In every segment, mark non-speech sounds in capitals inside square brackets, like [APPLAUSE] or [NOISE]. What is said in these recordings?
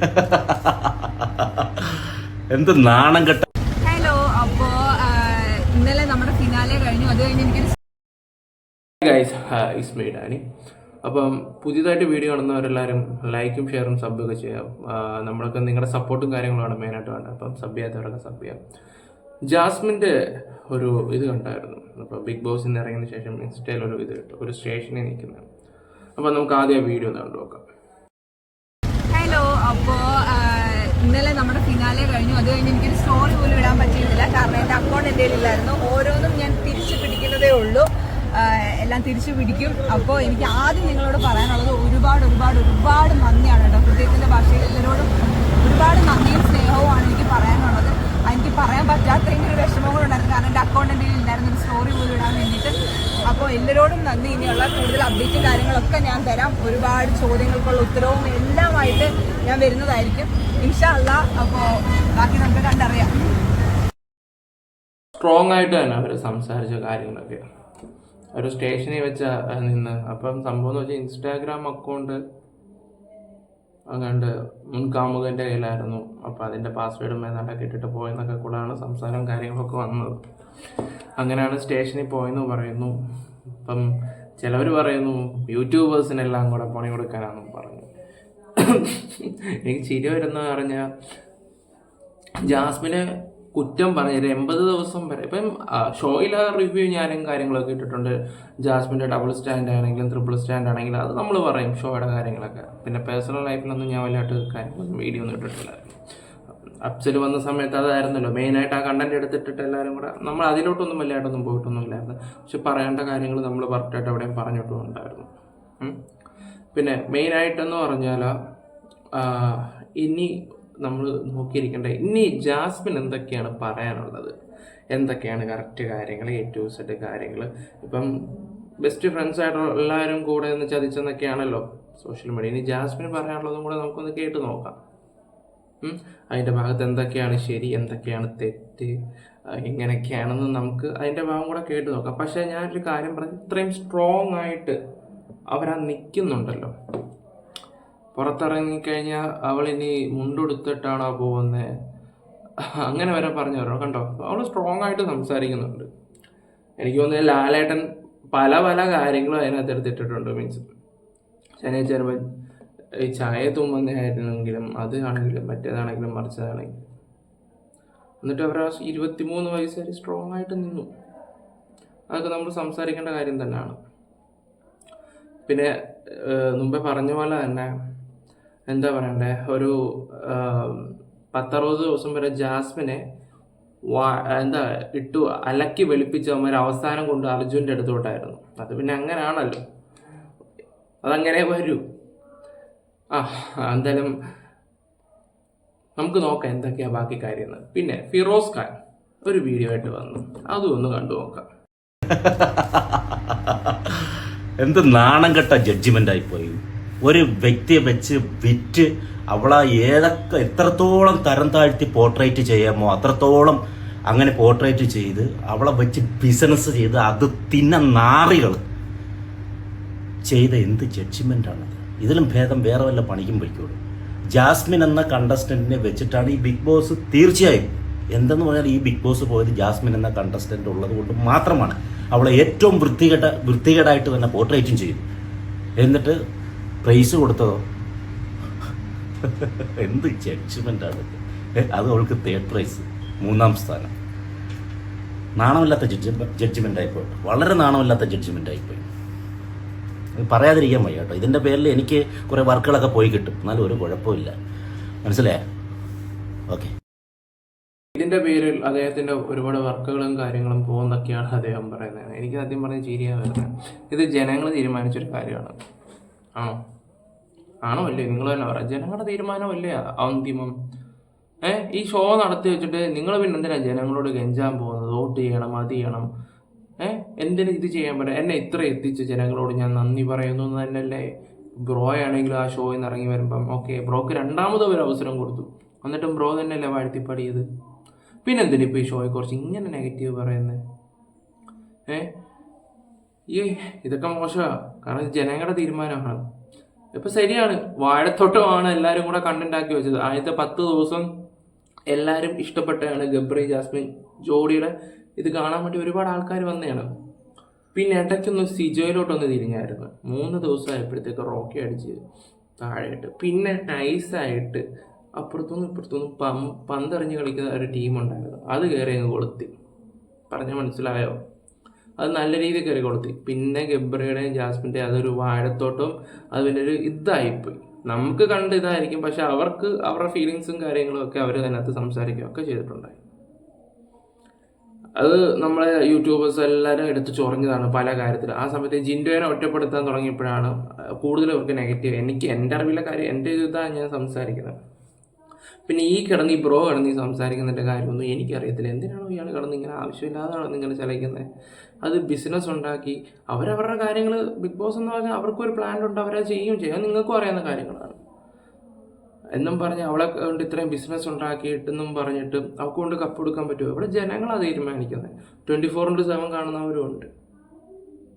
[LAUGHS] എന്ത് നാണം കെട്ട ഹലോ അപ്പോ ഇന്നലെ നമ്മുടെ ഫിനാലെ കഴിഞ്ഞു. അത് കഴിഞ്ഞ് ഇസ്മി ഡാനി. അപ്പം പുതിയതായിട്ട് വീഡിയോ കാണുന്നവരെല്ലാവരും ലൈക്കും ഷെയറും സബ്ബൊക്കെ ചെയ്യാം. ആ, നമ്മളൊക്കെ നിങ്ങളുടെ സപ്പോർട്ടും കാര്യങ്ങളുമാണ് മെയിനായിട്ട് വേണ്ടത്. അപ്പം സബ് ചെയ്യാത്തവരൊക്കെ സബ് ചെയ്യാം. ജാസ്മിന്റെ ഒരു ഇത് കണ്ടായിരുന്നു. അപ്പോൾ ബിഗ് ബോസിൽ നിന്ന് ഇറങ്ങിയതിന് ശേഷം ഇൻസ്റ്റയിൽ ഒരു ഇത് കിട്ടും ഒരു സ്റ്റേഷനിൽ നിൽക്കുന്നത് അപ്പം നമുക്ക് ആദ്യം ആ വീഡിയോ ഒന്ന് കണ്ടു നോക്കാം. അപ്പോ ഇന്നലെ നമ്മുടെ ഫിനാലെ കഴിഞ്ഞു. അത് കഴിഞ്ഞ് എനിക്കൊരു സ്റ്റോറി പോലും ഇടാൻ പറ്റിയിരുന്നില്ല. കാരണം എന്റെ അക്കൗണ്ട് എന്റെ ഇല്ലായിരുന്നു ഓരോന്നും ഞാൻ തിരിച്ചു പിടിക്കുന്നതേ ഉള്ളൂ. എല്ലാം തിരിച്ചു പിടിക്കും. അപ്പോ എനിക്ക് ആദ്യം നിങ്ങളോട് പറയാനുള്ളത് ഒരുപാട് ഒരുപാട് ഒരുപാട് നന്ദിയാണ് കേട്ടോ. ഹൃദയത്തിന്റെ ഭാഷയിൽ എല്ലാവരോടും ഒരുപാട് നന്ദിയും സ്നേഹവുമാണ് എനിക്ക് പറയാനുള്ളത്. എനിക്ക് പറയാൻ പറ്റാത്ത ഒരു വിഷമങ്ങളുണ്ടായിരുന്നു. കാരണം എന്റെ അക്കൗണ്ട് എന്റെ ഇല്ലായിരുന്നു ഒരു സ്റ്റോറി പോലും ഇടാൻ വേണ്ടിയിട്ട്. അപ്പോൾ എല്ലാവരോടും നന്ദി. ഇനിയുള്ള കൂടുതൽ അപ്ഡേറ്റും കാര്യങ്ങളൊക്കെ ഞാൻ തരാം. ഒരുപാട് ചോദ്യങ്ങൾക്കുള്ള ഉത്തരവും എല്ലാമായിട്ട് ഞാൻ വരുന്നതായിരിക്കും. ഇൻഷാല്ല അപ്പോൾ ബാക്കി നമുക്ക് കണ്ടറിയാം. സ്ട്രോങ് ആയിട്ട് തന്നെ അവർ സംസാരിച്ച കാര്യങ്ങളൊക്കെ. ഒരു സ്റ്റേഷനിൽ വെച്ച നിന്ന്. അപ്പം സംഭവം എന്ന് വെച്ചാൽ ഇൻസ്റ്റാഗ്രാം അക്കൗണ്ട് അങ്ങാണ്ട് മുൻ കാമുകന്റെ കയ്യിലായിരുന്നു അപ്പോൾ അതിന്റെ പാസ്വേഡും ഏതാണ്ടൊക്കെ ഇട്ടിട്ട് പോയെന്നൊക്കെ കൂടാണ് സംസാരം കാര്യങ്ങളൊക്കെ വന്നത്. അങ്ങനെയാണ് സ്റ്റേഷനിൽ പോയെന്ന് പറയുന്നു. ഇപ്പം ചിലവർ പറയുന്നു യൂട്യൂബേഴ്സിനെല്ലാം കൂടെ പണി കൊടുക്കാനാണെന്ന് പറഞ്ഞു. എനിക്ക് ചിരി വരുന്ന പറഞ്ഞാൽ ജാസ്മിന് കുറ്റം പറഞ്ഞത് എൺപത് ദിവസം വരെ ഇപ്പം ഷോയില റിവ്യൂ ഞാനും കാര്യങ്ങളൊക്കെ ഇട്ടിട്ടുണ്ട്. ജാസ്മിന്റെ ഡബിൾ സ്റ്റാൻഡ് ആണെങ്കിലും ട്രിപ്പിൾ സ്റ്റാൻഡ് ആണെങ്കിലും അത് നമ്മൾ പറയും ഷോയുടെ കാര്യങ്ങളൊക്കെ. പിന്നെ പേഴ്സണൽ ലൈഫിലൊന്നും ഞാൻ വല്ലാട്ട് കാര്യങ്ങളൊന്നും വീഡിയോ ഒന്നും ഇട്ടിട്ടില്ലായിരുന്നു അപ്സൽ വന്ന സമയത്ത് അതായിരുന്നല്ലോ. മെയിനായിട്ട് ആ കണ്ടന്റ് എടുത്തിട്ടിട്ട് എല്ലാവരും കൂടെ നമ്മൾ അതിലോട്ടൊന്നും വലുതായിട്ടൊന്നും പോയിട്ടൊന്നും ഇല്ലായിരുന്നു പക്ഷെ പറയേണ്ട കാര്യങ്ങൾ നമ്മൾ കറക്റ്റായിട്ട് എവിടെയും പറഞ്ഞിട്ടും ഉണ്ടായിരുന്നു. പിന്നെ മെയിനായിട്ടെന്ന് പറഞ്ഞാൽ ഇനി നമ്മൾ നോക്കിയിരിക്കേണ്ട ഇനി ജാസ്മിൻ എന്തൊക്കെയാണ് പറയാനുള്ളത്? എന്തൊക്കെയാണ് കറക്റ്റ് കാര്യങ്ങൾ എ ടു സെറ്റ് കാര്യങ്ങൾ? ഇപ്പം ബെസ്റ്റ് ഫ്രണ്ട്സ് ആയിട്ടുള്ള എല്ലാവരും കൂടെ ഒന്ന് ചതിച്ചെന്നൊക്കെയാണല്ലോ സോഷ്യൽ മീഡിയ ഇനി ജാസ്മിൻ പറയാനുള്ളതും കൂടെ നമുക്കൊന്ന് കേട്ട് നോക്കാം. അതിന്റെ ഭാഗത്ത് എന്തൊക്കെയാണ് ശരി എന്തൊക്കെയാണ് തെറ്റ് എങ്ങനെയൊക്കെയാണെന്ന് നമുക്ക് അതിന്റെ ഭാഗം കൂടെ കേട്ട് നോക്കാം. പക്ഷേ ഞാനൊരു കാര്യം പറഞ്ഞു ഇത്രയും സ്ട്രോങ് ആയിട്ട് അവരാ നിൽക്കുന്നുണ്ടല്ലോ പുറത്തിറങ്ങിക്കഴിഞ്ഞാൽ അവൾ ഇനി മുണ്ടുടുത്തിട്ടാണോ പോകുന്നത് അങ്ങനെ വരെ പറഞ്ഞു വരണം കണ്ടോ? അവൾ സ്ട്രോങ് ആയിട്ട് സംസാരിക്കുന്നുണ്ട്. എനിക്ക് തോന്നുന്നത് ലാലേട്ടൻ പല പല കാര്യങ്ങളും അതിനകത്ത് എടുത്തിട്ടിട്ടുണ്ട്. മീൻസ് ശനിയാഴ്ച ഈ ചായ തുമ്മുന്നതായിരുന്നെങ്കിലും അത് ആണെങ്കിലും മറ്റേതാണെങ്കിലും മറിച്ചതാണെങ്കിലും. എന്നിട്ട് അവർ ആ ഇരുപത്തിമൂന്ന് വയസ്സ് വരെ സ്ട്രോങ് ആയിട്ട് നിന്നു. അതൊക്കെ നമ്മൾ സംസാരിക്കേണ്ട കാര്യം തന്നെയാണ്. പിന്നെ മുമ്പേ പറഞ്ഞ പോലെ തന്നെ എന്താ പറയണ്ടേ? ഒരു പത്തറുപത് ദിവസം വരെ ജാസ്മിനെ വാ- എന്താ ഇട്ടു അലക്കി വെളുപ്പിച്ചവന്മാർ അവസാനം കൊണ്ട് അർജുന്റെ അടുത്തോട്ടായിരുന്നു. അത് പിന്നെ അങ്ങനെയാണല്ലോ അതങ്ങനെ വരൂ. ആ എന്തായാലും നമുക്ക് നോക്കാം എന്തൊക്കെയാണ് ബാക്കി കാര്യങ്ങൾ. പിന്നെ ഫിറോസ് ഖാൻ ഒരു വീഡിയോ ആയിട്ട് വന്നു. അതും ഒന്ന് കണ്ടു നോക്കാം. [LAUGHS] എന്ത് നാണം കെട്ട ജഡ്ജ്മെന്റ് ആയിപ്പോയി ഒരു വ്യക്തിയെ വെച്ച് വിറ്റ് അവളെ ഏതൊക്കെ എത്രത്തോളം തരം താഴ്ത്തി പോർട്രേറ്റ് ചെയ്യാമോ അത്രത്തോളം അങ്ങനെ പോർട്രേറ്റ് ചെയ്ത് അവളെ വെച്ച് ബിസിനസ് ചെയ്ത് അത് തിന്ന നാറികൾ ചെയ്ത എന്ത് ജഡ്ജിമെന്റാണത് ഇതിലും ഭേദം വേറെ വല്ല പണിക്കും പൊയ്ക്കോളൂ. ജാസ്മിൻ എന്ന കണ്ടസ്റ്റന്റിനെ വെച്ചിട്ടാണ് ഈ ബിഗ് ബോസ് തീർച്ചയായും എന്തെന്ന് പറഞ്ഞാൽ ഈ ബിഗ് ബോസ് പോയത് ജാസ്മിൻ എന്ന കണ്ടസ്റ്റന്റ് ഉള്ളത് കൊണ്ട് മാത്രമാണ്. അവളെ ഏറ്റവും വൃത്തികെട്ട വൃത്തികേടായിട്ട് തന്നെ പോർട്രേറ്റും ചെയ്തു എന്നിട്ട് പ്രൈസ് കൊടുത്തതോ എന്ത് ജഡ്ജ്മെന്റാണ് അത് അവൾക്ക് തേർഡ് പ്രൈസ് മൂന്നാം സ്ഥാനം. നാണമില്ലാത്ത ജഡ്ജ് ജഡ്ജ്മെന്റ് ആയിപ്പോയി. വളരെ നാണമില്ലാത്ത ജഡ്ജ്മെന്റ് ആയിപ്പോയി. പറയാതിരിക്കാൻ വയ്യ കേട്ടോ. ഇതിന്റെ പേരിൽ എനിക്ക് കുറേ വർക്കുകളൊക്കെ പോയി കിട്ടും. എന്നാലും ഒരു കുഴപ്പമില്ല മനസ്സിലായോ? ഓക്കെ. ഇതിന്റെ പേരിൽ അദ്ദേഹത്തിന്റെ ഒരുപാട് വർക്കുകളും കാര്യങ്ങളും പോകുന്നൊക്കെയാണ് അദ്ദേഹം പറയുന്നത്. എനിക്ക് ആദ്യം പറഞ്ഞ ചിരിയാ വരുന്നത്. ഇത് ജനങ്ങൾ തീരുമാനിച്ചൊരു കാര്യമാണ്. ആണോ? ആണോ അല്ലേ? നിങ്ങൾ തന്നെ പറയാം ജനങ്ങളുടെ തീരുമാനമല്ലേ അന്തിമം? ഏഹ് ഈ ഷോ നടത്തി വെച്ചിട്ട് നിങ്ങൾ പിന്നെ എന്തിനാണ് ജനങ്ങളോട് ഗെഞ്ചാൻ പോകുന്നത്? വോട്ട് ചെയ്യണം അത് ചെയ്യണം. ഏ? എന്തിനു ഇത് ചെയ്യാൻ പറ്റും? എന്നെ ഇത്ര എത്തിച്ച ജനങ്ങളോട്. ഞാൻ നന്ദി പറയുന്നു എന്ന് തന്നെയല്ലേ? ബ്രോ ആണെങ്കിലും ആ ഷോയിൽ നിന്ന് ഇറങ്ങി വരുമ്പം. ഓക്കെ ബ്രോക്ക് രണ്ടാമത് ഒരു അവസരം കൊടുത്തു. എന്നിട്ടും ബ്രോ തന്നെയല്ലേ വാഴ്ത്തിപ്പാടിയത്? പിന്നെ എന്തിനാ ഇപ്പോൾ ഈ ഷോയെ കുറിച്ച് ഇങ്ങനെ നെഗറ്റീവ് പറയുന്നത് ഏ? ഈ ഇതൊക്കെ മോശമാണ് കാരണം ഇത് ജനങ്ങളുടെ തീരുമാനമാണ്. ഇപ്പൊ ശരിയാണ്. വാഴത്തോട്ടമാണ് എല്ലാവരും കൂടെ കണ്ടന്റ് ആക്കി വെച്ചത്. ആദ്യത്തെ പത്ത് ദിവസം എല്ലാവരും ഇഷ്ടപ്പെട്ടാണ് ഗബ്രി ജാസ്മിൻ ജോഡിയുടെ ഇത് കാണാൻ വേണ്ടി ഒരുപാട് ആൾക്കാർ വന്നതാണ്. പിന്നെ ഇടയ്ക്കൊന്ന് സിജോയിലോട്ടൊന്ന് തിരിഞ്ഞായിരുന്നു. മൂന്ന് ദിവസമായപ്പോഴത്തേക്ക് റോക്കി അടിച്ച് താഴെയിട്ട്. പിന്നെ നൈസായിട്ട് അപ്പുറത്തുനിന്ന് ഇപ്പുറത്തുനിന്ന് പം പന്തെറിഞ്ഞ് കളിക്കുന്ന ഒരു ടീമുണ്ടായിരുന്നു. അത് കയറി അങ്ങ് കൊളുത്തി. പറഞ്ഞാൽ മനസ്സിലായോ? അത് നല്ല രീതിയിൽ കയറി കൊളുത്തി. പിന്നെ ഗബ്രയുടെയും ജാസ്മിന്റെയും അതൊരു വാഴത്തോട്ടവും അത് പിന്നെ ഒരു ഇതായിപ്പോയി. നമുക്ക് കണ്ട് ഇതായിരിക്കും. പക്ഷെ അവർക്ക് അവരുടെ ഫീലിങ്സും കാര്യങ്ങളും ഒക്കെ അവർ അതിനകത്ത് സംസാരിക്കുകയൊക്കെ ചെയ്തിട്ടുണ്ടായി. അത് നമ്മളെ യൂട്യൂബേഴ്സ് എല്ലാവരും എടുത്ത് ചൊറിഞ്ഞതാണ് പല കാര്യത്തിൽ ആ സമയത്ത് ജിൻഡോനെ ഒറ്റപ്പെടുത്താൻ തുടങ്ങിയപ്പോഴാണ് കൂടുതൽ അവർക്ക് നെഗറ്റീവ് എനിക്ക് എന്റെ അറിവിലെ കാര്യം എന്റെ ഇതാണ് ഞാൻ സംസാരിക്കുന്നത്. പിന്നെ ഈ കിടന്ന് ഈ ബ്രോ കിടന്ന് ഈ സംസാരിക്കുന്നതിന്റെ കാര്യമൊന്നും എനിക്കറിയത്തില്ല. എന്തിനാണോ ഇയാൾ കിടന്ന് ഇങ്ങനെ ആവശ്യമില്ലാതാണ് നിങ്ങൾ ചലയ്ക്കുന്നത്? അത് ബിസിനസ് ഉണ്ടാക്കി അവരവരുടെ കാര്യങ്ങൾ ബിഗ് ബോസ് എന്ന് പറഞ്ഞാൽ അവർക്കൊരു പ്ലാൻ ഉണ്ട് അവരത് ചെയ്യും ചെയ്യും. നിങ്ങൾക്കും അറിയാവുന്ന കാര്യങ്ങളാണ്. എന്നും പറഞ്ഞ് അവളെ കൊണ്ട് ഇത്രയും ബിസിനസ് ഉണ്ടാക്കിയിട്ടെന്നും പറഞ്ഞിട്ട് അവൾക്ക് കൊണ്ട് കപ്പ് കൊടുക്കാൻ പറ്റുമോ? ഇവിടെ ജനങ്ങളാണ് തീരുമാനിക്കുന്നത്. ട്വന്റി ഫോർ ഇന്റു സെവൻ കാണുന്നവരും ഉണ്ട്.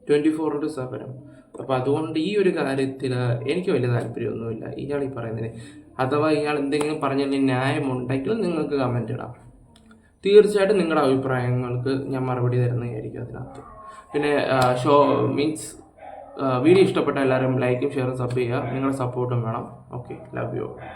ട്വന്റി ഫോർ ഇന്റു സെവനും അപ്പോൾ അതുകൊണ്ട് ഈ ഒരു കാര്യത്തിൽ എനിക്ക് വലിയ താല്പര്യമൊന്നുമില്ല. ഇയാൾ ഈ പറയുന്നതിന്. അഥവാ ഇയാൾ എന്തെങ്കിലും പറഞ്ഞതിന് ന്യായമുണ്ടെങ്കിൽ നിങ്ങൾക്ക് കമന്റ് ഇടാം. തീർച്ചയായിട്ടും നിങ്ങളുടെ അഭിപ്രായങ്ങൾക്ക് ഞാൻ മറുപടി തരുന്നതായിരിക്കും അതിനകത്ത്. പിന്നെ ഷോ മീൻസ് വീഡിയോ ഇഷ്ടപ്പെട്ട എല്ലാവരും ലൈക്കും ഷെയറും സബ് ചെയ്യുക. നിങ്ങളുടെ സപ്പോർട്ടും വേണം. Okay love you